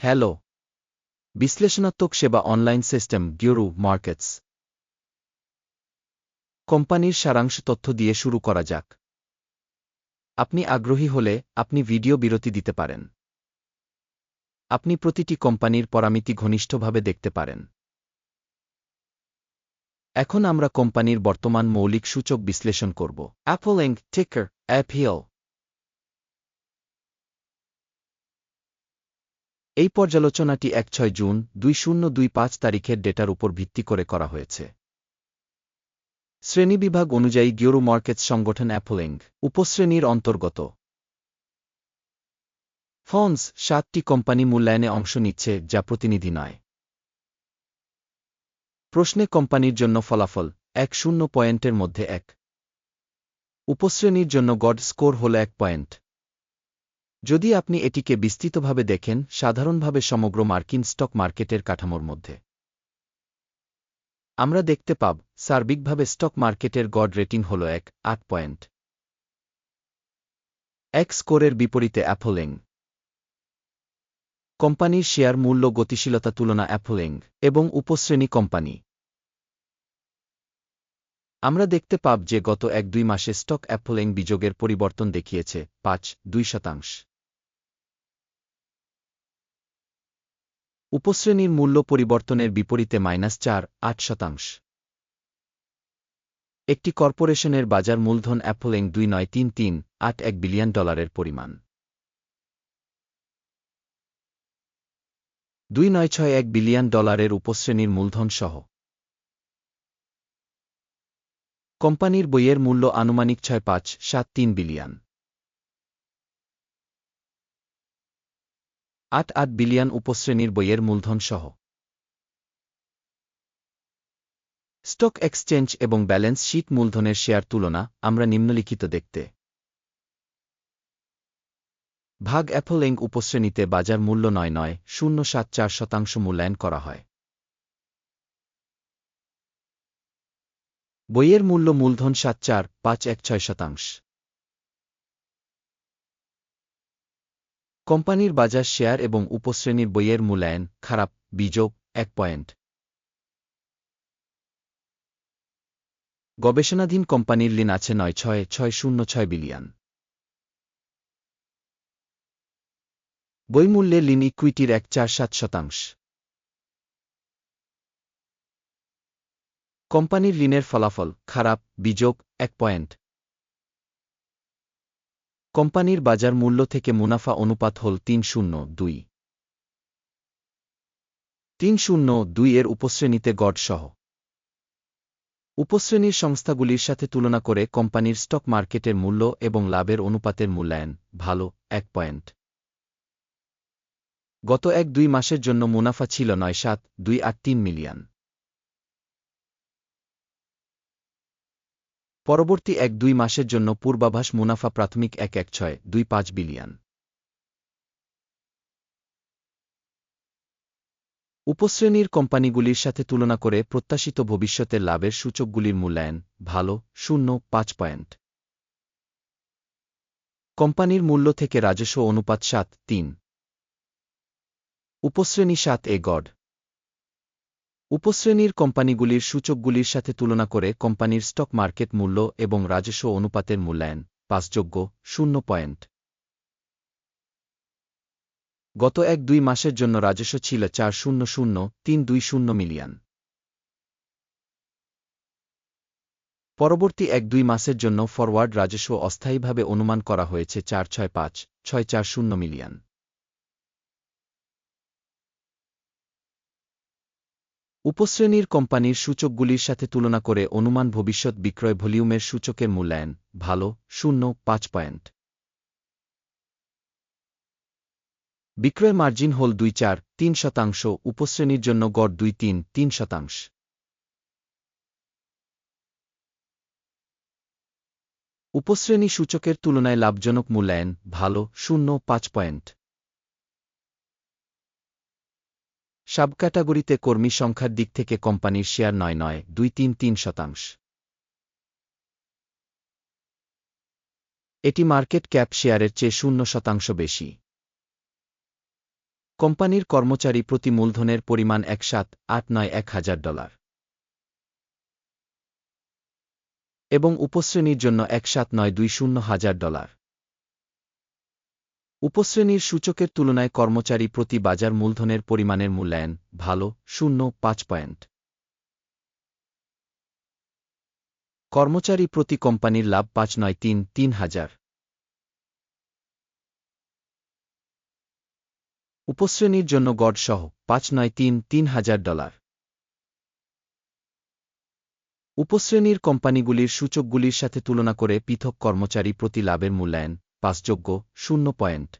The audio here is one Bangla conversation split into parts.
হ্যালো। বিশ্লেষণাত্মক সেবা অনলাইন সিস্টেম গিউরু মার্কেটস। কোম্পানির সারাংশ তথ্য দিয়ে শুরু করা যাক। আপনি আগ্রহী হলে আপনি ভিডিও বিরতি দিতে পারেন। আপনি প্রতিটি কোম্পানির পরামিতি ঘনিষ্ঠভাবে দেখতে পারেন। এখন আমরা কোম্পানির বর্তমান মৌলিক সূচক বিশ্লেষণ করব। অ্যাপল ইঙ্ক টিকার অ্যাপিএল এই পর্যালোচনাটি এক ছয় জুন দুই শূন্য দুই পাঁচ তারিখের ডেটার উপর ভিত্তি করে করা হয়েছে। শ্রেণীবিভাগ অনুযায়ী গিওরু মার্কেটস সংগঠন অ্যাপলিং উপশ্রেণীর অন্তর্গত। ফন্স সাতটি কোম্পানি মূল্যায়নে অংশ নিচ্ছে, যা প্রতিনিধি নয়। প্রশ্নে কোম্পানির জন্য ফলাফল এক শূন্য পয়েন্টের মধ্যে এক। উপশ্রেণীর জন্য গড স্কোর হল এক পয়েন্ট। যদি আপনি এটিকে বিস্তৃতভাবে দেখেন, সাধারণভাবে সমগ্র মার্কিন স্টক মার্কেটের কাঠামোর মধ্যে। আমরা দেখতে পাব, সার্বিকভাবে স্টক মার্কেটের গড রেটিং হল এক, আট পয়েন্ট। এক স্কোরের বিপরীতে অ্যাপোলিং। কোম্পানির শেয়ার মূল্য গতিশীলতা তুলনা অ্যাপোলিং এবং উপশ্রেণী কোম্পানি। আমরা দেখতে পাব যে গত এক দুই মাসে স্টক অ্যাপোলিং বিযোগের পরিবর্তন দেখিয়েছে, পাঁচ, দুই শতাংশ। উপশ্রেণীর মূল্য পরিবর্তনের বিপরীতে মাইনাস চার, আট শতাংশ। একটি কর্পোরেশনের বাজার মূলধন অ্যাপোলিং দুই নয় তিন তিন, আট এক বিলিয়ন ডলারের পরিমাণ। দুই নয় ছয় এক বিলিয়ন ডলারের উপশ্রেণীর মূলধন সহ। কোম্পানির বইয়ের মূল্য আনুমানিক ছয় পাঁচ, সাত তিন বিলিয়ন। আট আট বিলিয়ন উপশ্রেণীর বইয়ের মূলধন সহ স্টক এক্সচেঞ্জ এবং ব্যালেন্স শিট মূলধনের শেয়ার তুলনা আমরা নিম্নলিখিত দেখতে। ভাগ অ্যাপল এং উপশ্রেণীতে বাজার মূল্য নয় নয় শূন্য সাত চার শতাংশ মূল্যায়ন করা হয়। বইয়ের মূল্য মূলধন সাত চার পাঁচ এক ছয় শতাংশ। কোম্পানির বাজার শেয়ার এবং উপশ্রেণীর বইয়ের মূল্যায়ন, খারাপ বিযোগ এক পয়েন্ট। গবেষণাধীন কোম্পানির লিন আছে নয় ছয় ছয় শূন্য ছয় বিলিয়ন। বইমূল্যে লিন ইকুইটির এক চার সাত শতাংশ। কোম্পানির লিনের ফলাফল, খারাপ বিযোগ এক পয়েন্ট। কোম্পানির বাজার মূল্য থেকে মুনাফা অনুপাত হল তিন শূন্য দুই। তিন শূন্য দুই এর উপশ্রেণীতে গড় সহ উপশ্রেণীর সংস্থাগুলির সাথে তুলনা করে কোম্পানির স্টক মার্কেটের মূল্য এবং লাভের অনুপাতের মূল্যায়ন ভালো, এক পয়েন্ট। গত এক দুই মাসের জন্য মুনাফা ছিল নয় সাত দুই আট তিন মিলিয়ন। পরবর্তী এক দুই মাসের জন্য পূর্বাভাস মুনাফা প্রাথমিক এক এক ছয় দুই পাঁচ বিলিয়ন। উপশ্রেণীর কোম্পানিগুলির সাথে তুলনা করে প্রত্যাশিত ভবিষ্যতের লাভের সূচকগুলির মূল্যায়ন ভালো, শূন্য, পাঁচ পয়েন্ট। কোম্পানির মূল্য থেকে রাজস্ব অনুপাত সাত, তিন। উপশ্রেণী সাত এ গড। উপশ্রেণীর কোম্পানিগুলির সূচকগুলির সাথে তুলনা করে কোম্পানির স্টক মার্কেট মূল্য এবং রাজস্ব অনুপাতের মূল্যায়ন পাঁচযোগ্য, শূন্য পয়েন্ট। গত এক দুই মাসের জন্য রাজস্ব ছিল চার শূন্য শূন্য, তিন দুই শূন্য মিলিয়ন। পরবর্তী এক দুই মাসের জন্য ফরওয়ার্ড রাজস্ব অস্থায়ীভাবে অনুমান করা হয়েছে চার ছয় পাঁচ, ছয় চার শূন্য মিলিয়ন। উপশ্রেণীর কোম্পানির সূচকগুলির সাথে তুলনা করে অনুমান ভবিষ্যৎ বিক্রয় ভলিউমের সূচকের মূল্যায়ন, ভালো, শূন্য, পাঁচ পয়েন্ট। বিক্রয় মার্জিন হল দুই চার, তিন শতাংশ, উপশ্রেণীর জন্য গড় দুই তিন তিন শতাংশ। উপশ্রেণী সূচকের তুলনায় লাভজনক মূল্যায়ন, ভালো, শূন্য, পাঁচ পয়েন্ট। সাব ক্যাটাগরিতে কর্মী সংখ্যার দিক থেকে কোম্পানির শেয়ার নয় নয় দুই তিন তিন শতাংশ। এটি মার্কেট ক্যাপ শেয়ারের চেয়ে শূন্য শতাংশ বেশি। কোম্পানির কর্মচারী প্রতি মূলধনের পরিমাণ এক সাত আট নয় এক হাজার ডলার। এবং উপশ্রেণীর জন্য এক সাত নয় দুই শূন্য হাজার ডলার। উপশ্রেণীর সূচকের তুলনায় কর্মচারী প্রতি বাজার মূলধনের পরিমাণের মূল্যায়ন ভালো, শূন্য, পাঁচ পয়েন্ট। কর্মচারী প্রতি কোম্পানির লাভ পাঁচ নয় তিন তিন হাজার। উপশ্রেণীর জন্য গড় সহ পাঁচ নয় তিন তিন হাজার ডলার। উপশ্রেণীর কোম্পানিগুলির সূচকগুলির সাথে তুলনা করে পৃথক কর্মচারী প্রতি লাভের মূল্যায়ন পাঁচযোগ্য, শূন্য পয়েন্ট।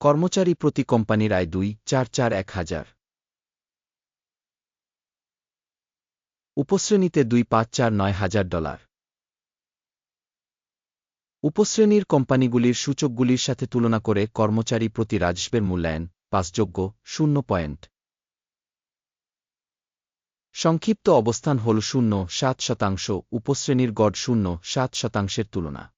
কর্মচারী প্রতি কোম্পানির আয় দুই, চার চার, এক হাজার। উপশ্রেণীতে দুই, পাঁচ, চার, নয় হাজার ডলার। উপশ্রেণীর কোম্পানিগুলির সূচকগুলির সাথে তুলনা করে কর্মচারী প্রতি রাজস্বের মূল্যায়ন পাঁচযোগ্য, শূন্য পয়েন্ট। সংক্ষিপ্ত অবস্থান হল শূন্য সাত শতাংশ, উপশ্রেণীর গড় শূন্য সাত শতাংশের তুলনা।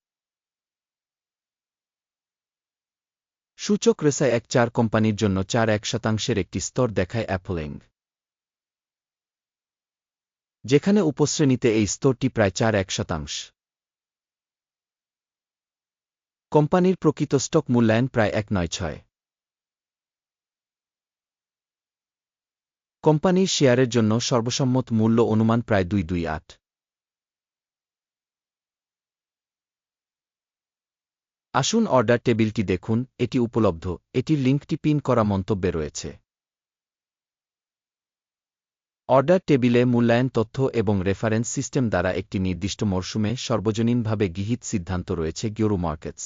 সূচক রেসায় এক চার কোম্পানির জন্য চার এক শতাংশের একটি স্তর দেখায় অ্যাপোলেং। যেখানে উপশ্রেণীতে এই স্তরটি প্রায় চার এক শতাংশ। কোম্পানির প্রকৃত স্টক মূল্যায়ন প্রায় এক নয় ছয়। কোম্পানির শেয়ারের জন্য সর্বসম্মত মূল্য অনুমান প্রায় দুই দুই আট। আসুন অর্ডার টেবিলটি দেখুন, এটি উপলব্ধ, এটির লিঙ্কটি পিন করা মন্তব্যে রয়েছে। অর্ডার টেবিলে মূল্যায়ন তথ্য এবং রেফারেন্স সিস্টেম দ্বারা একটি নির্দিষ্ট মরশুমে সর্বজনীনভাবে গৃহীত সিদ্ধান্ত রয়েছে গিওরু মার্কেটস।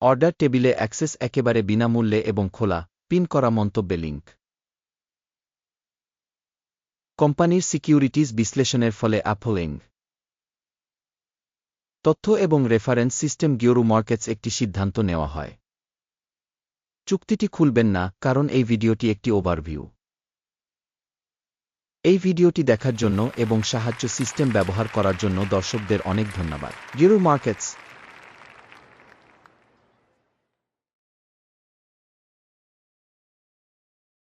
অর্ডার টেবিলে অ্যাক্সেস একেবারে বিনামূল্যে এবং খোলা পিন করা মন্তব্যে লিঙ্ক কোম্পানির সিকিউরিটিজ বিশ্লেষণের ফলে অ্যাপোলিং তথ্য এবং রেফারেন্স সিস্টেম গিওরু মার্কেটস একটি সিদ্ধান্ত নেওয়া হয়। চুক্তিটি খুলবেন না, কারণ এই ভিডিওটি একটি ওভারভিউ এই ভিডিওটি দেখার জন্য এবং সাহায্য সিস্টেম ব্যবহার করার জন্য দর্শকদের অনেক ধন্যবাদ। গিরু মার্কেটস